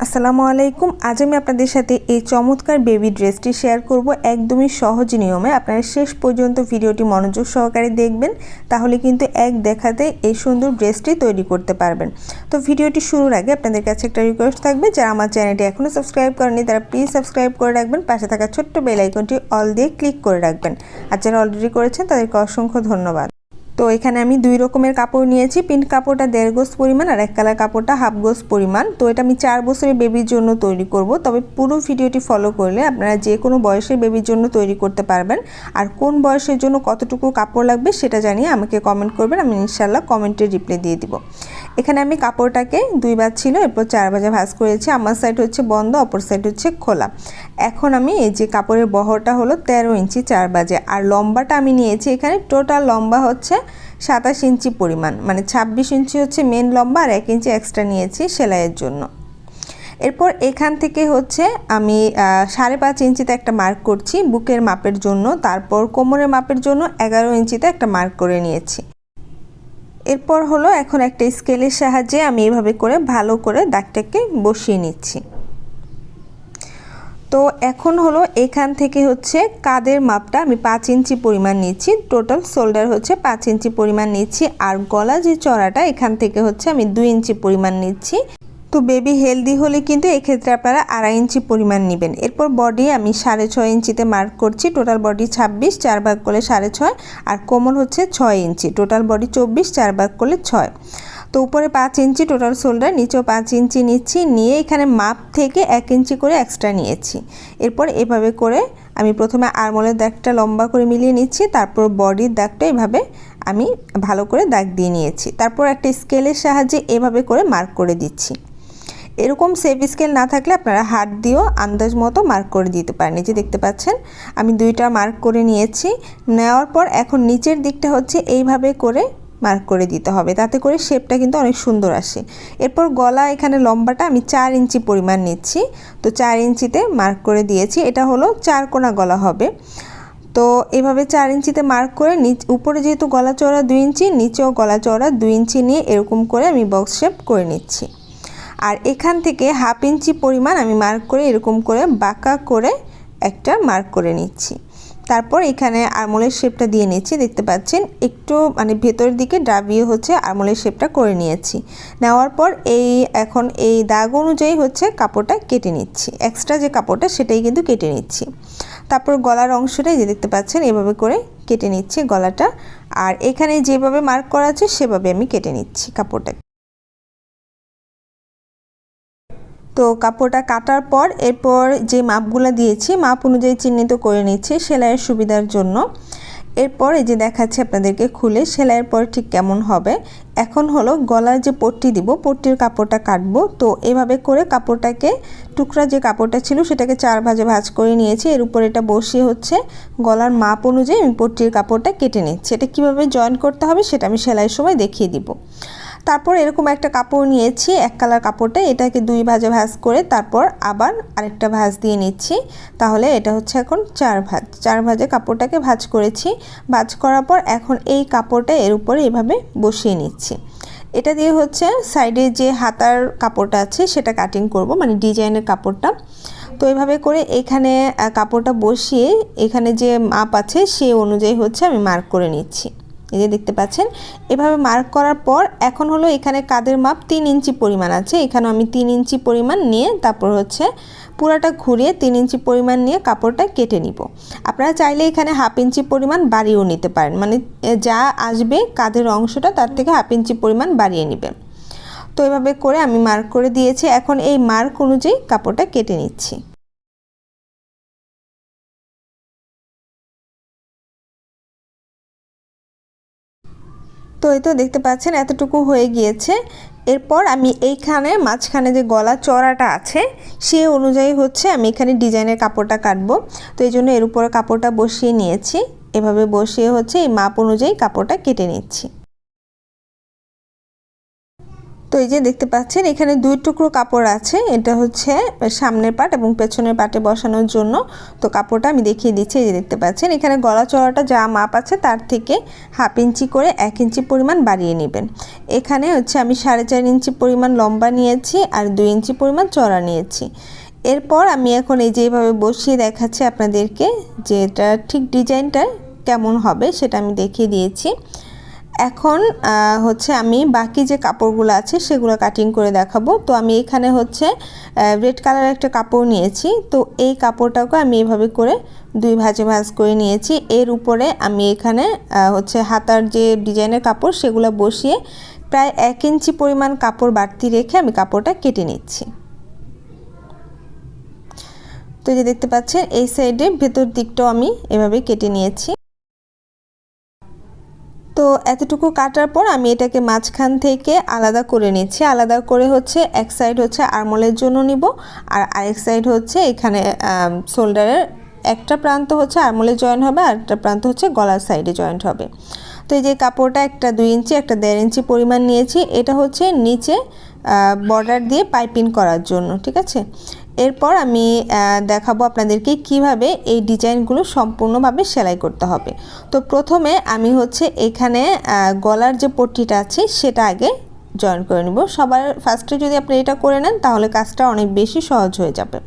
আসসালামু আলাইকুম। আজ আমি আপনাদের সাথে এই চমৎকার বেবি ড্রেসটি শেয়ার করব একদমই সহজ নিয়মে। আপনারা শেষ পর্যন্ত ভিডিওটি মনোযোগ সহকারে দেখবেন, তাহলে কিন্তু এক দেখাতে এই সুন্দর ড্রেসটি তৈরি করতে পারবেন। তো ভিডিওটি শুরুর আগে আপনাদের কাছে একটা রিকোয়েস্ট থাকবে, যারা আমার চ্যানেলটি এখনও সাবস্ক্রাইব করেনি তারা প্লিজ সাবস্ক্রাইব করে রাখবেন, পাশে থাকা ছোট্ট বেল আইকনটি অল দিয়ে ক্লিক করে রাখবেন। আর যারা অলরেডি করেছেন, তাদেরকে অসংখ্য ধন্যবাদ। তো এখানে আমি দুই রকমের কাপড় নিয়েছি। প্রিন্ট কাপড়টা দেড় গোস পরিমাণ আর এক কালার কাপড়টা হাফ গোস পরিমাণ। তো এটা আমি চার বছরের বেবির জন্য তৈরি করব। তবে পুরো ভিডিওটি ফলো করলে আপনারা যে কোনো বয়সের বেবির জন্য তৈরি করতে পারবেন। আর কোন বয়সের জন্য কতটুকু কাপড় লাগবে সেটা জানিয়ে আমাকে কমেন্ট করবেন। আমি ইনশাল্লাহ কমেন্টের রিপ্লাই দিয়ে দিব। এখানে আমি কাপড়টাকে দুইবার ছিল, এরপর চার বাজে ভাজ করেছি। আমার সাইড হচ্ছে বন্ধ, অপর সাইড হচ্ছে খোলা। এখন আমি এই যে কাপড়ের বহরটা হলো তেরো ইঞ্চি চার বাজে আর লম্বাটা আমি নিয়েছি এখানে টোটাল লম্বা হচ্ছে সাতাশ ইঞ্চি পরিমাণ। মানে ছাব্বিশ ইঞ্চি হচ্ছে মেন লম্বা আর এক ইঞ্চি এক্সট্রা নিয়েছি সেলাইয়ের জন্য। এরপর এখান থেকে হচ্ছে আমি সাড়ে পাঁচ ইঞ্চিতে একটা মার্ক করছি বুকের মাপের জন্য। তারপর কোমরের মাপের জন্য এগারো ইঞ্চিতে একটা মার্ক করে নিয়েছি। এরপর হলো এখন একটা স্কেলের সাহায্যে আমি এভাবে করে ভালো করে দাগটাকে বসিয়ে নিচ্ছি। তো এখন হলো এখান থেকে হচ্ছে কাদের মাপটা আমি পাঁচ ইঞ্চি পরিমাণ নিচ্ছি, টোটাল শোল্ডার হচ্ছে পাঁচ ইঞ্চি পরিমাণ নিচ্ছি, আর গলা যে চড়াটা এখান থেকে হচ্ছে আমি দুই ইঞ্চি পরিমাণ নিচ্ছি। তো বেবি হেলদি হলে কিন্তু এক্ষেত্রে আপনারা আড়াই ইঞ্চি পরিমাণ নেবেন। এরপর বডি আমি সাড়ে ছয় ইঞ্চিতে মার্ক করছি। টোটাল বডি ছাব্বিশ, চার ভাগ করলে সাড়ে ছয়, আর কোমর হচ্ছে ছয় ইঞ্চি। টোটাল বডি চব্বিশ, চার ভাগ করলে ছয়। তো উপরে পাঁচ ইঞ্চি টোটাল শোল্ডার নিচেও পাঁচ ইঞ্চি নিচ্ছি। নিয়ে এখানে মাপ থেকে এক ইঞ্চি করে এক্সট্রা নিয়েছি। এরপর এভাবে করে আমি প্রথমে আরমোলের দাগটা লম্বা করে মিলিয়ে নিচ্ছি। তারপর বডির দাগটা এভাবে আমি ভালো করে দাগ দিয়ে নিয়েছি। তারপর একটা স্কেলের সাহায্যে এভাবে করে মার্ক করে দিচ্ছি। এরকম সেফ স্কেল না থাকলে আপনারা হাত দিয়েও আন্দাজ মতো মার্ক করে দিতে পারেন। যে দেখতে পাচ্ছেন, আমি দুইটা মার্ক করে নিয়েছি। নেওয়ার পর এখন নিচের দিকটা হচ্ছে এইভাবে করে মার্ক করে দিতে হবে। তাতে করে শেপটা কিন্তু অনেক সুন্দর আসে। এরপর গলা এখানে লম্বাটা আমি চার ইঞ্চি পরিমাণ নিচ্ছি। তো চার ইঞ্চিতে মার্ক করে দিয়েছি। এটা হলো চার কোনা গলা হবে। তো এভাবে চার ইঞ্চিতে মার্ক করে নিচ, উপরে যেহেতু গলা চওড়া দুই ইঞ্চি, নিচেও গলা চওড়া দুই ইঞ্চি নিয়ে এরকম করে আমি বক্স শেপ করে নিচ্ছি। আর এখান থেকে হাফ ইঞ্চি পরিমাণ আমি মার্ক করে এরকম করে বাঁকা করে একটা মার্ক করে নিচ্ছি। তারপর এখানে আরমোলের শেপটা দিয়ে নিচ্ছি। দেখতে পাচ্ছেন, একটু মানে ভেতরের দিকে ডাবিয়ে হচ্ছে আরমোলের শেপটা করে নিয়েছি। নেওয়ার পর এই এখন এই দাগ অনুযায়ী হচ্ছে কাপড়টা কেটে নিচ্ছি। এক্সট্রা যে কাপড়টা, সেটাই কিন্তু কেটে নিচ্ছি। তারপর গলার অংশটাই যে দেখতে পাচ্ছেন, এভাবে করে কেটে নিচ্ছি গলাটা। আর এখানে যেভাবে মার্ক করা আছে, সেভাবে আমি কেটে নিচ্ছি কাপড়টা তো কাপড়টা কাটার পর এরপর যে মাপগুলো দিয়েছি, মাপ অনুযায়ী চিহ্নিত করে নিচ্ছি সেলাইয়ের সুবিধার জন্য। এরপর এই যে দেখাচ্ছি আপনাদেরকে খুলে, সেলাইয়ের পর ঠিক কেমন হবে। এখন হলো গলার যে পট্টি দিব, পট্টির কাপড়টা কাটবো। তো এভাবে করে কাপড়টাকে, টুকরা যে কাপড়টা ছিল সেটাকে চার ভাজে ভাজ করে নিয়েছি। এর উপর এটা বসিয়ে হচ্ছে গলার মাপ অনুযায়ী আমি পট্টির কাপড়টা কেটে নিচ্ছি। এটা কীভাবে জয়েন করতে হবে সেটা আমি সেলাইয়ের সময় দেখিয়ে দিব। তারপর এরকম একটা কাপড় নিয়েছি, এক কালার কাপড়টা, এটাকে দুই ভাজে ভাজ করে তারপর আবার আরেকটা ভাজ দিয়ে নিচ্ছি। তাহলে এটা হচ্ছে এখন চার ভাজ, চার ভাজে কাপড়টাকে ভাজ করেছি। ভাজ করার পর এখন এই কাপড়টা এর উপরে এভাবে বসিয়ে নিচ্ছি। এটা দিয়ে হচ্ছে সাইডে যে হাতার কাপড়টা আছে, সেটা কাটিং করব মানে ডিজাইনের কাপড়টা। তো এভাবে করে এখানে কাপড়টা বসিয়ে এখানে যে মাপ আছে, সে অনুযায়ী হচ্ছে আমি মার্ক করে নিচ্ছি। এই যে দেখতে পাচ্ছেন, এভাবে মার্ক করার পর এখন হলো এখানে কাদের মাপ? তিন ইঞ্চি পরিমাণ আছে। এখানে আমি তিন ইঞ্চি পরিমাণ নিয়ে তারপর হচ্ছে পুরাটা ঘুরিয়ে তিন ইঞ্চি পরিমাণ নিয়ে কাপড়টা কেটে নিব। আপনারা চাইলে এখানে হাফ ইঞ্চি পরিমাণ বাড়িয়েও নিতে পারেন। মানে যা আসবে কাদের অংশটা তার থেকে হাফ ইঞ্চি পরিমাণ বাড়িয়ে নেবেন তো এভাবে করে আমি মার্ক করে দিয়েছি। এখন এই মার্ক অনুযায়ী কাপড়টা কেটে নিচ্ছি। তো এই তো দেখতে পাচ্ছেন এতটুকু হয়ে গিয়েছে। এরপর আমি এইখানে মাঝখানে যে গলা চড়াটা আছে, সে অনুযায়ী হচ্ছে আমি এখানে ডিজাইনের কাপড়টা কাটবো। তো এই জন্য এর উপরে কাপড়টা বসিয়ে নিয়েছি। এভাবে বসিয়ে হচ্ছে এই মাপ অনুযায়ী কাপড়টা কেটে নিচ্ছি। তো এই যে দেখতে পাচ্ছেন, এখানে দুই টুকরো কাপড় আছে। এটা হচ্ছে সামনের পাট এবং পেছনের পাটে বসানোর জন্য। তো কাপড়টা আমি দেখিয়ে দিচ্ছি, এই যে দেখতে পাচ্ছেন। এখানে গলা চড়াটা যা মাপ আছে তার থেকে হাফ ইঞ্চি করে এক ইঞ্চি পরিমাণ বাড়িয়ে নেবেন। এখানে হচ্ছে আমি সাড়ে চার ইঞ্চি পরিমাণ লম্বা নিয়েছি আর দুই ইঞ্চি পরিমাণ চড়া নিয়েছি। এরপর আমি এখন এই যে যেভাবে বসিয়ে দেখাচ্ছি আপনাদেরকে যে এটা ঠিক ডিজাইনটা কেমন হবে সেটা আমি দেখিয়ে দিয়েছি। এখন হচ্ছে আমি বাকি যে কাপড়গুলো আছে সেগুলো কাটিং করে দেখাবো। তো আমি এখানে হচ্ছে রেড কালার একটা কাপড় নিয়েছি। তো এই কাপড়টাকে আমি এভাবে করে দুই ভাজে ভাজ করে নিয়েছি। এর উপরে আমি এখানে হচ্ছে হাতার যে ডিজাইনের কাপড় সেগুলো বসিয়ে প্রায় এক ইঞ্চি পরিমাণ কাপড় বাড়তি রেখে আমি কাপড়টা কেটে নিচ্ছি। তো যে দেখতে পাচ্ছেন, এই সাইডে ভেতর দিকটাও আমি এভাবে কেটে নিয়েছি। তো এতটুকু কাটার পর আমি এটাকে মাঝখান থেকে আলাদা করে নিচ্ছি। আলাদা করে হচ্ছে এক সাইড হচ্ছে আরমোলের জন্য নিব আর আরেক সাইড হচ্ছে এখানে শোল্ডারের একটা প্রান্ত হচ্ছে আরমোলে জয়েন্ট হবে আর একটা প্রান্ত হচ্ছে গলার সাইডে জয়েন্ট হবে। তো এই যে কাপড়টা একটা দুই ইঞ্চি, একটা দেড় ইঞ্চি পরিমাণ নিয়েছি। এটা হচ্ছে নিচে বর্ডার দিয়ে পাইপিং করার জন্য, ঠিক আছে? এরপর আমি দেখাবো আপনাদেরকে কীভাবে এই ডিজাইনগুলো সম্পূর্ণভাবে সেলাই করতে হবে। তো প্রথমে আমি হচ্ছে এখানে গলার যে পট্টিটা আছে সেটা আগে জয়েন করে নেব। সবার ফার্স্টে যদি আপনি এটা করে নেন তাহলে কাজটা অনেক বেশি সহজ হয়ে যাবে।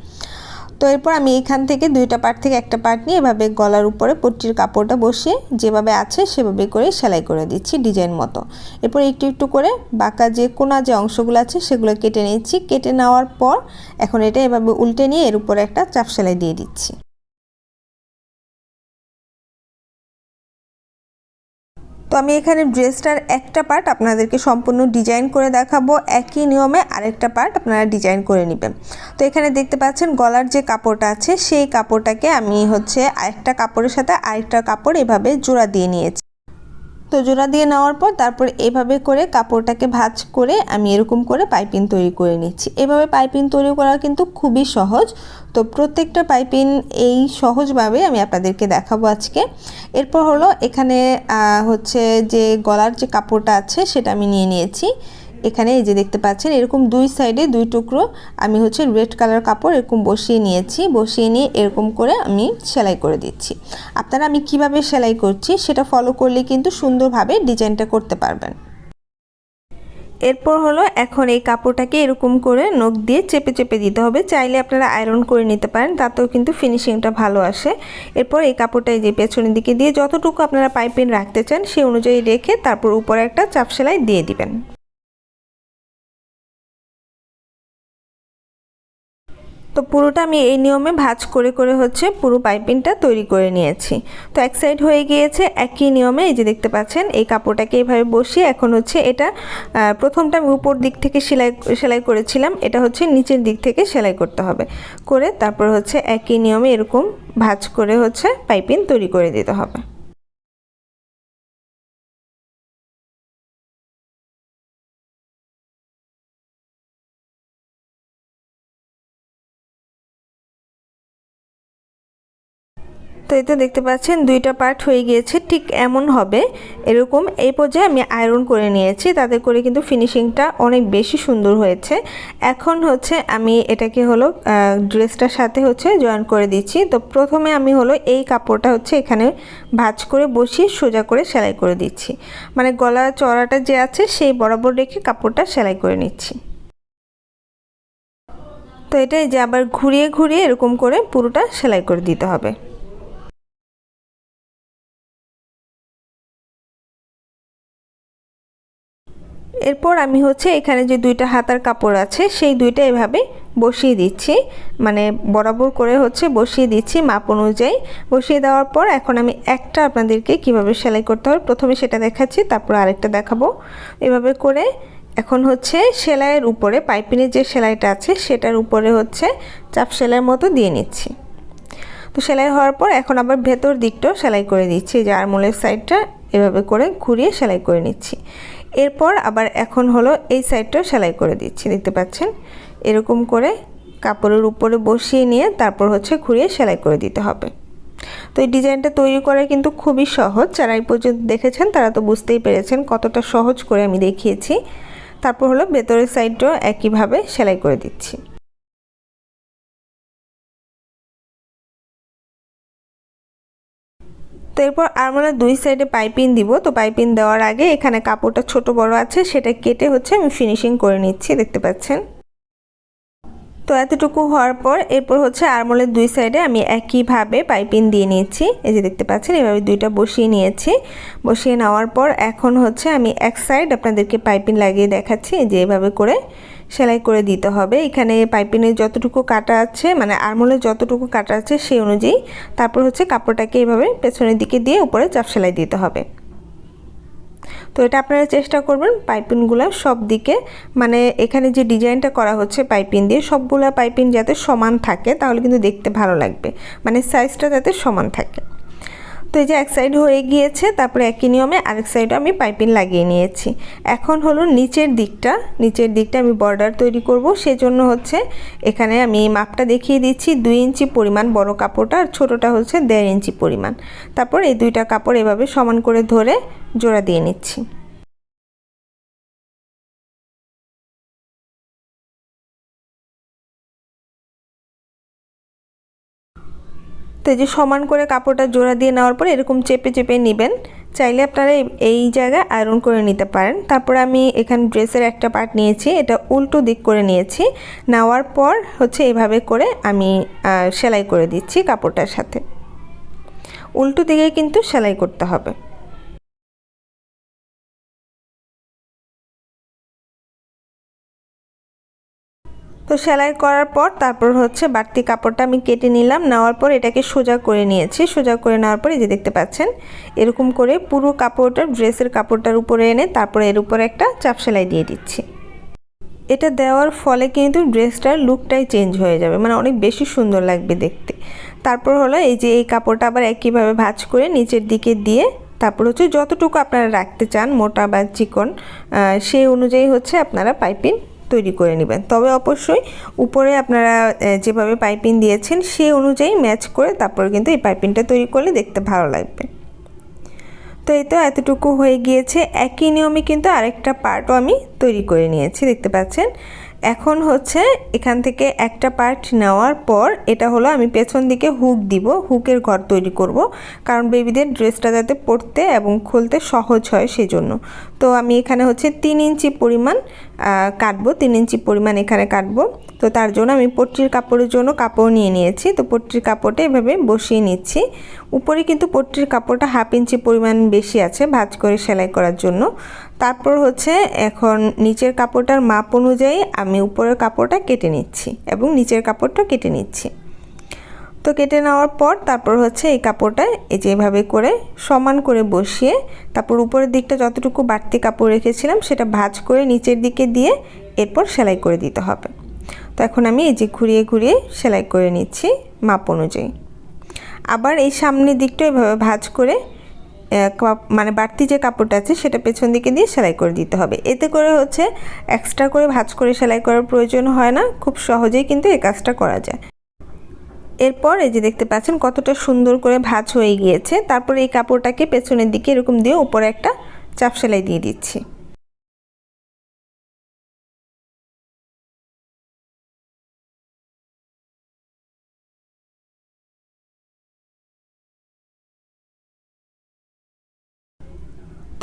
তো এরপর আমি এখান থেকে দুইটা পার্ট থেকে একটা পার্ট নিয়ে এভাবে গলার উপরে পট্টির কাপড়টা বসিয়ে যেভাবে আছে সেভাবে করে সেলাই করে দিচ্ছি ডিজাইন মতো। এরপর একটু একটু করে বাঁকা যে কোনা যে অংশগুলো আছে সেগুলো কেটে নিচ্ছি। কেটে নেওয়ার পর এখন এটা এভাবে উল্টে নিয়ে এর উপরে একটা চাপ সেলাই দিয়ে দিচ্ছি। আমি এখানে ড্রেসটার একটা পার্ট আপনাদেরকে সম্পূর্ণ ডিজাইন করে দেখাবো। একই নিয়মে আরেকটা পার্ট আপনারা ডিজাইন করে নেবেন। তো এখানে দেখতে পাচ্ছেন গলার যে কাপড়টা আছে, সেই কাপড়টাকে আমি হচ্ছে আরেকটা কাপড়ের সাথে আরেকটা কাপড় এভাবে জোড়া দিয়ে নিয়েছি। তো জোড়া দিয়ে নেওয়ার পর তারপর এভাবে করে কাপড়টাকে ভাজ করে আমি এরকম করে পাইপিন তৈরি করে নিচ্ছি। এভাবে পাইপিন তৈরি করা কিন্তু খুবই সহজ। তো প্রত্যেকটা পাইপিন এই সহজভাবে আমি আপনাদেরকে দেখাবো আজকে। এরপর হলো এখানে হচ্ছে যে গলার যে কাপড়টা আছে সেটা আমি নিয়ে নিয়েছি। এখানে এই যে দেখতে পাচ্ছেন, এরকম দুই সাইডে দুই টুকরো আমি হচ্ছে রেড কালার কাপড় এরকম বসিয়ে নিয়েছি, বসিয়ে নিয়ে এরকম করে আমি সেলাই করে দিচ্ছি। আপনারা আমি কীভাবে সেলাই করছি সেটা ফলো করলে কিন্তু সুন্দরভাবে ডিজাইনটা করতে পারবেন। এরপর হলো এখন এই কাপড়টাকে এরকম করে নখ দিয়ে চেপে চেপে দিতে হবে, চাইলে আপনারা আয়রন করে নিতে পারেন, তাতেও কিন্তু ফিনিশিংটা ভালো আসে। এরপর এই কাপড়টা যে পেছনের দিকে দিয়ে যতটুকু আপনারা পাইপিং রাখতে চান, সে অনুযায়ী রেখে তারপর উপরে একটা চাপ সেলাই দিয়ে দিবেন। তো পুরোটা আমি এই নিয়মে ভাজ করে করে হচ্ছে পুরো পাইপিংটা তৈরি করে নিয়েছি। তো এক সাইড হয়ে গিয়েছে, একই নিয়মে এই যে দেখতে পাচ্ছেন, এই কাপড়টাকে এইভাবে বসিয়ে এখন হচ্ছে এটা প্রথমটা আমি উপর দিক থেকে সেলাই সেলাই করেছিলাম, এটা হচ্ছে নিচের দিক থেকে সেলাই করতে হবে। করে তারপর হচ্ছে একই নিয়মে এরকম ভাজ করে হচ্ছে পাইপিং তৈরি করে দিতে হবে। তো এই তো দেখতে পাচ্ছেন, দুইটা পার্ট হয়ে গিয়েছে, ঠিক এমন হবে। এরকম এই পর্যায়ে আমি আয়রন করে নিয়েছি, তাতে করে কিন্তু ফিনিশিংটা অনেক বেশি সুন্দর হয়েছে। এখন হচ্ছে আমি এটাকে হলো ড্রেসটার সাথে হচ্ছে জয়েন করে দিচ্ছি। তো প্রথমে আমি হলো এই কাপড়টা হচ্ছে এখানে ভাজ করে বসিয়ে সোজা করে সেলাই করে দিচ্ছি। মানে গলা চড়াটা যে আছে, সেই বরাবর রেখে কাপড়টা সেলাই করে নিচ্ছি। তো এটাই যে আবার ঘুরিয়ে ঘুরিয়ে এরকম করে পুরোটা সেলাই করে দিতে হবে। এরপর আমি হচ্ছে এখানে যে দুইটা হাতার কাপড় আছে, সেই দুইটা এভাবে বসিয়ে দিচ্ছি। মানে বরাবর করে হচ্ছে বসিয়ে দিচ্ছি মাপ অনুযায়ী। বসিয়ে দেওয়ার পর এখন আমি একটা আপনাদেরকে কীভাবে সেলাই করতে হবে প্রথমে সেটা দেখাচ্ছি, তারপর আরেকটা দেখাবো। এভাবে করে এখন হচ্ছে সেলাইয়ের উপরে, পাইপিনের যে সেলাইটা আছে, সেটার উপরে হচ্ছে চাপ সেলাইয়ের মতো দিয়ে নিচ্ছি। তো সেলাই হওয়ার পর এখন আবার ভেতর দিকটাও সেলাই করে দিচ্ছি যে আরমোলের সাইডটা এভাবে করে ঘুরিয়ে সেলাই করে নিচ্ছি। এরপর আবার এখন হলো এই সাইডটাও সেলাই করে দিচ্ছি, দেখতে পাচ্ছেন? এরকম করে কাপড়ের উপরে বসিয়ে নিয়ে তারপর হচ্ছে ঘুরিয়ে সেলাই করে দিতে হবে। তো এই ডিজাইনটা তৈরি করা কিন্তু খুবই সহজ, যারা এই পর্যন্ত দেখেছেন তারা তো বুঝতেই পেরেছেন কতটা সহজ করে আমি দেখিয়েছি। তারপর হলো ভেতরের সাইডটাও একইভাবে সেলাই করে দিচ্ছি। তো এরপর আরমোলার দুই সাইডে পাইপিং দিব। তো পাইপিং দেওয়ার আগে এখানে কাপড়টা ছোট বড় আছে, সেটা কেটে হচ্ছে আমি ফিনিশিং করে নিচ্ছি, দেখতে পাচ্ছেন। তো এতটুকু হওয়ার পর এরপর হচ্ছে আরমোলের দুই সাইডে আমি একইভাবে পাইপিং দিয়ে নিয়েছি। এই যে দেখতে পাচ্ছেন, এভাবে দুইটা বসিয়ে নিয়েছি। বসিয়ে নেওয়ার পর এখন হচ্ছে আমি এক সাইড আপনাদেরকে পাইপিং লাগিয়ে দেখাচ্ছি যে এভাবে করে। সেলাই করে দিতে হবে। এখানে পাইপিনের যতটুকু কাটা আছে মানে আরমোলের যতটুকু কাটা আছে সেই অনুযায়ী তারপর হচ্ছে কাপড়টাকে এভাবে পেছনের দিকে দিয়ে উপরে চাপ সেলাই দিতে হবে। তো এটা আপনারা চেষ্টা করবেন পাইপিনগুলো সব দিকে মানে এখানে যে ডিজাইনটা করা হচ্ছে পাইপিন দিয়ে, সবগুলো পাইপিন যাতে সমান থাকে তাহলে কিন্তু দেখতে ভালো লাগবে। মানে সাইজটা যাতে সমান থাকে। তো এই যে এক সাইড হয়ে গিয়েছে, তারপরে একই নিয়মে আরেক সাইডে আমি পাইপিং লাগিয়ে নিয়েছি। এখন হলো নিচের দিকটা। নিচের দিকটা আমি বর্ডার তৈরি করব। সেজন্য হচ্ছে এখানে আমি মাপটা দেখিয়ে দিচ্ছি। দুই ইঞ্চি পরিমাণ বড় কাপড়টা আর ছোটোটা হচ্ছে দেড় ইঞ্চি পরিমাণ। তারপর এই দুইটা কাপড় এভাবে সমান করে ধরে জোড়া দিয়ে নিচ্ছি। তো যে সমান করে কাপড়টা জোড়া দিয়ে নেওয়ার পর এরকম চেপে চেপে নেবেন। চাইলে আপনারা এই জায়গায় আয়রন করে নিতে পারেন। তারপর আমি এখান ড্রেসের একটা পার্ট নিয়েছি, এটা উল্টো দিক করে নিয়েছি। নেওয়ার পর হচ্ছে এভাবে করে আমি সেলাই করে দিচ্ছি কাপড়টার সাথে। উল্টো দিকে কিন্তু সেলাই করতে হবে। সেলাই করার পর তারপর হচ্ছে বাড়তি কাপড়টা আমি কেটে নিলাম। নেওয়ার পর এটাকে সোজা করে নিয়েছি। সোজা করে নেওয়ার পর এই যে দেখতে পাচ্ছেন, এরকম করে পুরো কাপড়টা ড্রেসের কাপড়টার উপরে এনে তারপরে এর উপরে একটা চাপ সেলাই দিয়ে দিচ্ছি। এটা দেওয়ার ফলে কিন্তু ড্রেসটার লুকটাই চেঞ্জ হয়ে যাবে। মানে অনেক বেশি সুন্দর লাগবে দেখতে। তারপর হলো এই যে এই কাপড়টা আবার একইভাবে ভাজ করে নিচের দিকে দিয়ে তারপর হচ্ছে যতটুকু আপনারা রাখতে চান, মোটা বা চিকন সেই অনুযায়ী হচ্ছে আপনারা পাইপিং তৈরি করে নেবেন। তবে অবশ্যই উপরে আপনারা যেভাবে পাইপিং দিয়েছেন সেই অনুযায়ী ম্যাচ করে তারপর কিন্তু এই পাইপিংটা তৈরি করলে দেখতে ভালো লাগবে। তো এই তো এতটুকু হয়ে গিয়েছে। একই নিয়মে কিন্তু আরেকটা পার্টও আমি তৈরি করে নিয়েছি, দেখতে পাচ্ছেন? এখন হচ্ছে এখান থেকে একটা পার্ট নেওয়ার পর এটা হলো আমি পেছন দিকে হুক দিব হুকের ঘর তৈরি করব। কারণ বেবিদের ড্রেসটা যাতে পরতে এবং খুলতে সহজ হয় সেজন্য। তো আমি এখানে হচ্ছে তিন ইঞ্চি পরিমাণ কাটবো, তিন ইঞ্চি পরিমাণ এখানে কাটবো। তো তার জন্য আমি পট্টির কাপড়ের জন্য কাপড় নিয়ে নিয়েছি। তো পট্টির কাপড়টা এভাবে বসিয়ে নিচ্ছি। উপরে কিন্তু পট্টির কাপড়টা হাফ ইঞ্চি পরিমাণ বেশি আছে ভাজ করে সেলাই করার জন্য। তারপর হচ্ছে এখন নিচের কাপড়টার মাপ অনুযায়ী আমি উপরের কাপড়টা কেটে নিচ্ছি এবং নিচের কাপড়টা কেটে নিচ্ছি। তো কেটে নেওয়ার পর তারপর হচ্ছে এই কাপড়টা এই যে এভাবে করে সমান করে বসিয়ে তারপর উপরের দিকটা যতটুকু বাড়তি কাপড় রেখেছিলাম সেটা ভাজ করে নিচের দিকে দিয়ে এরপর সেলাই করে দিতে হবে। তো এখন আমি এই যে ঘুরিয়ে ঘুরিয়ে সেলাই করে নিচ্ছি মাপ অনুযায়ী। আবার এই সামনের দিকটা এভাবে ভাজ করে মানে বাড়তি যে কাপড়টা আছে সেটা পেছন দিকে দিয়ে সেলাই করে দিতে হবে। এতে করে হচ্ছে এক্সট্রা করে ভাজ করে সেলাই করার প্রয়োজন হয় না, খুব সহজেই কিন্তু এই কাজটা করা যায়। এরপর এই যে দেখতে পাচ্ছেন কতটা সুন্দর করে ভাজ হয়ে গিয়েছে, তারপরে এই কাপড়টাকে পেছনের দিকে এরকম দিয়ে উপরে একটা চাপ সেলাই দিয়ে দিচ্ছি।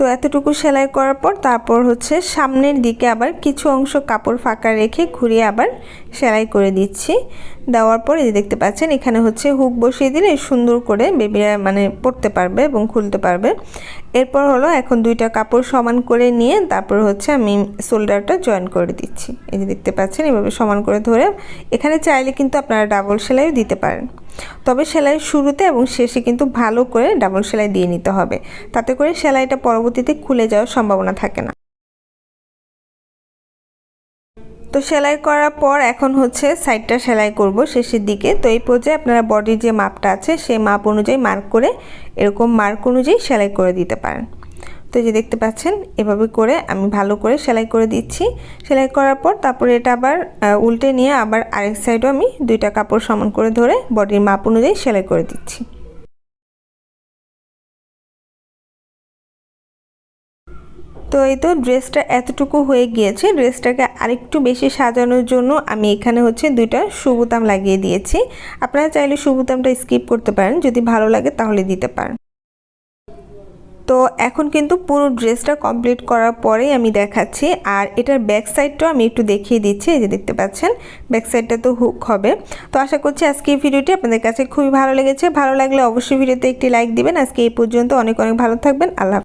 তো এতটুকু সেলাই করার পর তারপর হচ্ছে সামনের দিকে আবার কিছু অংশ কাপড় ফাঁকা রেখে ঘুরিয়ে আবার সেলাই করে দিচ্ছি। দেওয়ার পর এই দেখতে পাচ্ছেন, এখানে হচ্ছে হুক বসিয়ে দিলে সুন্দর করে বেবিরা মানে পড়তে পারবে এবং খুলতে পারবে। এরপর হলো এখন দুইটা কাপড় সমান করে নিয়ে তারপর হচ্ছে আমি শোল্ডারটা জয়েন করে দিচ্ছি। এই যে দেখতে পাচ্ছেন, এভাবে সমান করে ধরে এখানে চাইলে কিন্তু আপনারা ডাবল সেলাইও দিতে পারেন। তবে সেলাই শুরুতে এবং শেষে কিন্তু ভালো করে ডাবল সেলাই দিয়ে নিতে হবে। তাতে করে সেলাইটা পরবর্তীতে খুলে যাওয়ার সম্ভাবনা থাকে না। তো সেলাই করার পর এখন হচ্ছে সাইডটা সেলাই করব শেষের দিকে। তো এই পর্যায়ে আপনারা বডির যে মাপটা আছে, সেই মাপ অনুযায়ী মার্ক করে এরকম মার্ক অনুযায়ী সেলাই করে দিতে পারেন। তো যে দেখতে পাচ্ছেন, এভাবে করে আমি ভালো করে সেলাই করে দিচ্ছি। সেলাই করার পর তারপরে এটা আবার উল্টে নিয়ে আবার আরেক সাইডও আমি দুইটা কাপড় সমান করে ধরে বডির মাপ অনুযায়ী সেলাই করে দিচ্ছি। তো এই তো ড্রেসটা এতটুকু হয়ে গিয়েছে। ড্রেসটাকে আরেকটু বেশি সাজানোর জন্য আমি এখানে হচ্ছে দুইটা সুবুতাম লাগিয়ে দিয়েছি। আপনারা চাইলে সুবুতামটা স্কিপ করতে পারেন। যদি ভালো লাগে তাহলে দিতে পারেন। তো এখন কিন্তু পুরো ড্রেসটা কমপ্লিট করার পরেই আমি দেখাচ্ছি। আর এটার ব্যাক সাইডটাও আমি একটু দেখিয়ে দিচ্ছি, এই যে দেখতে পাচ্ছেন ব্যাক সাইডটা তো হুক হবে। তো আশা করছি আজকে এই ভিডিওটি আপনাদের কাছে খুবই ভালো লেগেছে। ভালো লাগলে অবশ্যই ভিডিওতে একটি লাইক দিবেন। আজকে এই পর্যন্ত অনেক অনেক ভালো থাকবেন। আল্লাহ